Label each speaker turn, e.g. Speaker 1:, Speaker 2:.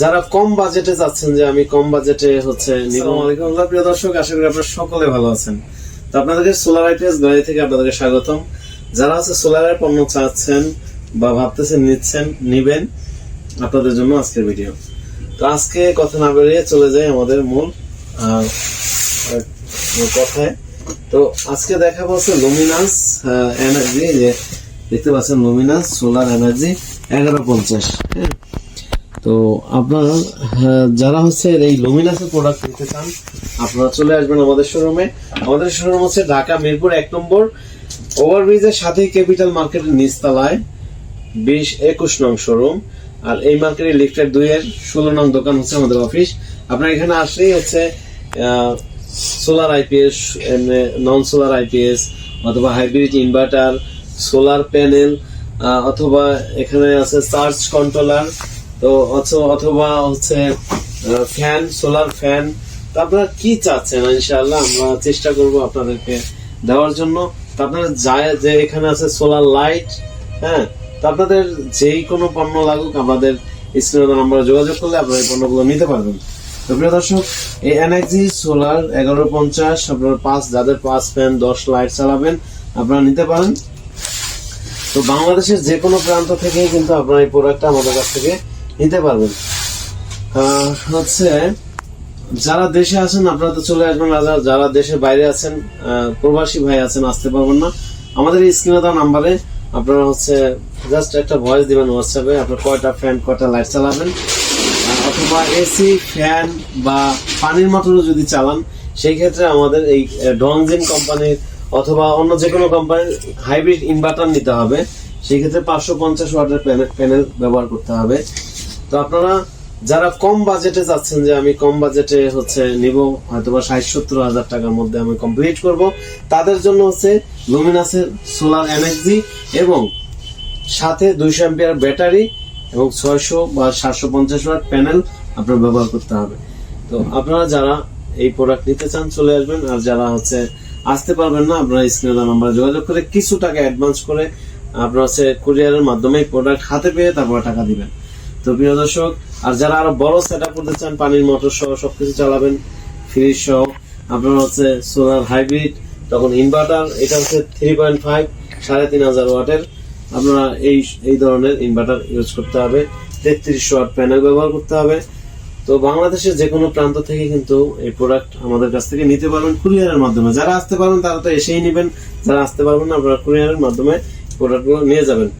Speaker 1: যারা কম বাজেটে যাচ্ছেন যে আমি কম বাজেটে হচ্ছে আলাইকুম। প্রিয় দর্শক আশা করি আপনারা সকলে ভালো আছেন। তো আপনাদেরকে সোলার আইপিএস গাড়ি থেকে আপনাদেরকে স্বাগতম। যারা হচ্ছে সোলারের পণ্য চাচ্ছেন বা ভাবতেছেন নিচ্ছেন নিবেন আপনাদের জন্য আজকের ভিডিও তো আজকে কথা না বেরিয়ে চলে যাই আমাদের মূল কথায়। তো আজকে দেখাবো হচ্ছে লুমিনাস এনার্জি যে দেখতে পাচ্ছেন লুমিনাস সোলার এনার্জি এগারো পঞ্চাশ হ্যাঁ? তো আপনারা হ্যাঁ, যারা হচ্ছে এই লুমিনাসের প্রোডাক্ট নিতে চান আপনারা চলে আসবেন আমাদের শোরুমে আমাদের শোরুম হচ্ছে ঢাকা মিরপুর এক নম্বর। ওভারব্রিজের সাথেই ক্যাপিটাল মার্কেটের নিচতলায় বিশ একুশ নং শোরুম আর এই মার্কেটের লিফটের এর ষোলো নং দোকান হচ্ছে আমাদের অফিস আপনার এখানে আসলেই হচ্ছে solar IPS non solar IPS অথবা হাইব্রিড ইনভার্টার সোলার প্যানেল অথবা এখানে আছে চার্জ কন্ট্রোলার তো অথ- অথবা হচ্ছে ফ্যান, সোলার ফ্যান, তো আপনারা কি চাচ্ছেন? ইনশাআল্লাহ আমরা চেষ্টা করব আপনাদেরকে দেওয়ার জন্য। আপনারা যায়, যে এখানে আছে সোলার লাইট হ্যাঁ? আপনাদের যেই কোনো পণ্য লাগুক, আমাদের স্ক্রিনে নাম্বারে যোগাযোগ করলে আপনারা এই পণ্যগুলো নিতে পারবেন। তো প্রিয় দর্শক, এই এনএক্সি সোলার এগারো পঞ্চাশ আপনার পাঁচ, যাদের পাঁচ ফ্যান, দশ লাইট চালাবেন, আপনারা নিতে পারেন। তো বাংলাদেশের যে কোনো প্রান্ত থেকে কিন্তু আপনারা এই প্রোডাক্টটা আমাদের কাছ থেকে নিতে পারবেন। হচ্ছে, যারা দেশে আছেন, আপনারা তো চলে আসবেন আর যারা- দেশের বাইরে আছেন প্রবাসী ভাই আছেন, আসতে পারবেন না। আমাদের স্ক্রিনে দেওয়া নাম্বারে আপনারা হচ্ছে জাস্ট একটা ভয়েস দিবেন হোয়াটসঅ্যাপে আপনার কয়টা ফ্যান কয়টা লাইট চালাবেন। অথবা এসি ফ্যান বা পানির মোটরও যদি চালান, সেই ক্ষেত্রে আমাদের এই ডংজিন কোম্পানির অথবা অন্য যে কোনো কোম্পানির হাইব্রিড ইনভার্টার নিতে হবে। সেই ক্ষেত্রে পাঁচশো পঞ্চাশ ওয়াটের প্যানেল ব্যবহার করতে হবে। তো আপনারা যারা কম বাজেটে যাচ্ছেন যে আমি কম বাজেটে হচ্ছে নিব হয়তো বা ষাট, সত্তর হাজার টাকার মধ্যে আমি কমপ্লিট করব, তাদের জন্য হচ্ছে লুমিনাসের সোলার এনার্জি এবং সাথে দুইশো অ্যাম্পিয়ার ব্যাটারি এবং ছয়শো বা সাতশো পঞ্চাশ ওয়াট প্যানেল আপনার ব্যবহার করতে হবে। তো আপনারা যারা এই প্রোডাক্ট নিতে চান চলে আসবেন, আর যারা হচ্ছে আসতে পারবেন না, আপনারা স্ক্রিনে নাম্বারে যোগাযোগ করে কিছু টাকা অ্যাডভান্স করে আপনারা হচ্ছে কুরিয়ারের মাধ্যমে প্রোডাক্ট হাতে পেয়ে তারপর টাকা দিবেন। তো প্রিয় দর্শক, আর যারা আরও বড় সেট করতে চান, পানির মোটর সহ সবকিছু চালাবেন ফ্রিজ সহ, আপনার হচ্ছে সোলার হাইব্রিড তখন ইনভার্টার এটা হচ্ছে থ্রি পয়েন্ট ফাইভ সাড়ে তিন হাজার ওয়াটের আপনারা এই এই ধরনের ইনভার্টার ইউজ করতে হবে। তেত্রিশ ওয়াট প্যানেল ব্যবহার করতে হবে। তো বাংলাদেশের যে কোনো প্রান্ত থেকে কিন্তু এই প্রোডাক্ট আমাদের কাছ থেকে নিতে পারবেন কুরিয়ারের মাধ্যমে। যারা আসতে পারবেন, তারা তো এসেই নেবেন। যারা আসতে পারবেন আপনারা কুরিয়ারের মাধ্যমে প্রোডাক্টগুলো নিয়ে যাবেন।